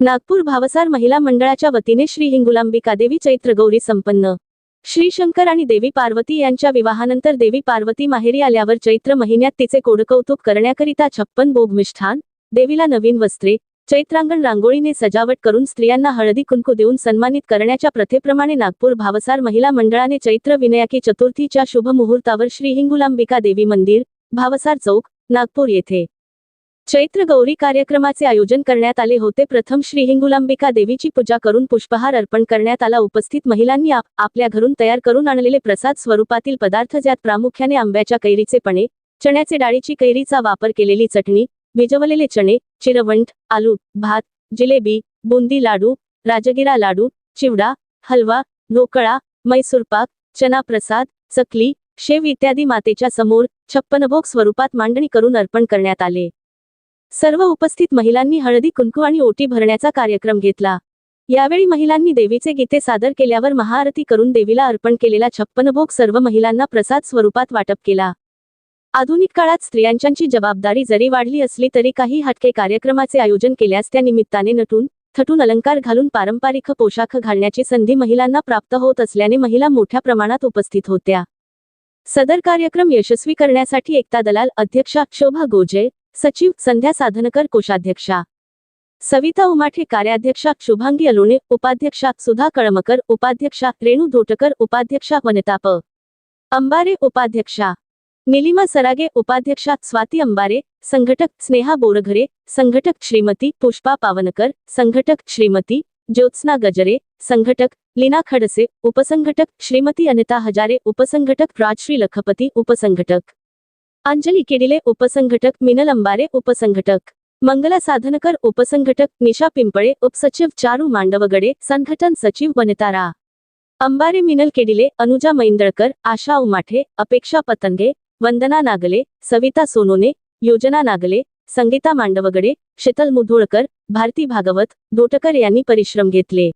नागपूर भावसार महिला मंडळाच्या वतीने श्री हिंगुलांबिका देवी चैत्र गौरी संपन्न. श्री शंकर आणि देवी पार्वती यांच्या विवाहानंतर देवी पार्वती माहेरी आल्यावर चैत्र महिन्यात तिचे कोडकौतुक करण्याकरिता छप्पन भोग मिष्ठान देवीला नवीन वस्त्रे चैत्रांगण रांगोळीने सजावट करून स्त्रियांना हळदी कुंकू देऊन सन्मानित करण्याच्या प्रथेप्रमाणे नागपूर भावसार महिला मंडळाने चैत्र विनयाकी चतुर्थीच्या शुभ मुहूर्तावर श्री हिंगुलांबिका देवी मंदिर भावसार चौक नागपूर येथे चैत्र गौरी कार्यक्रमाचे आयोजन करण्यात आले होते. प्रथम श्री हिंगुलांबिका देवीची पूजा करून पुष्पहार अर्पण करण्यात आला. उपस्थित महिलांनी आप आपल्या घरून तयार करून आणलेले प्रसाद स्वरूपातील पदार्थ ज्यात प्रामुख्याने आंब्याच्या कैरीचे पणे चण्याचे डाळीची कैरीचा वापर केलेली चटणी भिजवलेले चणे चिरवंट आलू भात जिलेबी बुंदी लाडू राजगिरा लाडू चिवडा हलवा ढोकळा मैसूरपाक चना प्रसाद चकली शेव इत्यादी मातेच्या समोर छप्पनभोग स्वरूपात मांडणी करून अर्पण करण्यात आले. सर्व उपस्थित महिलांनी हळदी कुंकू आणि ओटी भरण्याचा कार्यक्रम घेतला. यावेळी महिलांनी देवीचे गीते सादर केल्यावर महाआरती करून देवीला अर्पण केलेला छप्पनभोग सर्व महिलांना प्रसाद स्वरूपात वाटप केला. आधुनिक काळात स्त्रियांची जबाबदारी जरी वाढली असली तरी काही हटके कार्यक्रमाचे आयोजन केल्यास त्या निमित्ताने नटून थटून अलंकार घालून पारंपरिक पोशाख घालण्याची संधी महिलांना प्राप्त होत असल्याने महिला मोठ्या प्रमाणात उपस्थित होत्या. सदर कार्यक्रम यशस्वी करण्यासाठी एकता दलाल अध्यक्षा शोभा गोजे सचिव, संध्या साधनकर, कोषाध्यक्षा. सविता उमाठे, कार्याध्यक्षा, शुभांगी अलोणे, उपाध्यक्षा, सुधा कळमकर, उपाध्यक्षा, रेणू धोटकर, उपाध्यक्षा वनिता प अंबारे, उपाध्यक्षा. निलिमा सरागे, उपाध्यक्षा, स्वाती अंबारे, संघटक, स्नेहा बोरघरे, संघटक, श्रीमती, पुष्पा पावनकर, संघटक, श्रीमती, ज्योत्सना गजरे, संघटक, लीना खडसे, उपसंघटक, श्रीमती अनिता हजारे, उपसंघटक, राजश्री लखपति, उपसंघटक. अंजली केडिले उपसंघटक मिनल अंबारे उपसंघटक. मंगला साधनकर उपसंघटक निशा पिंपळे उपसचिव चारू मांडवगडे संघटन सचिव वनितारा अंबारे मिनल केडिले अनुजा मैंदळकर आशा उमाठे अपेक्षा पतंगे वंदना नागले सविता सोनोने योजना नागले संगीता मांडवगडे शीतल मुधोळकर भारती भागवत दोटकर यांनी परिश्रम घेतले.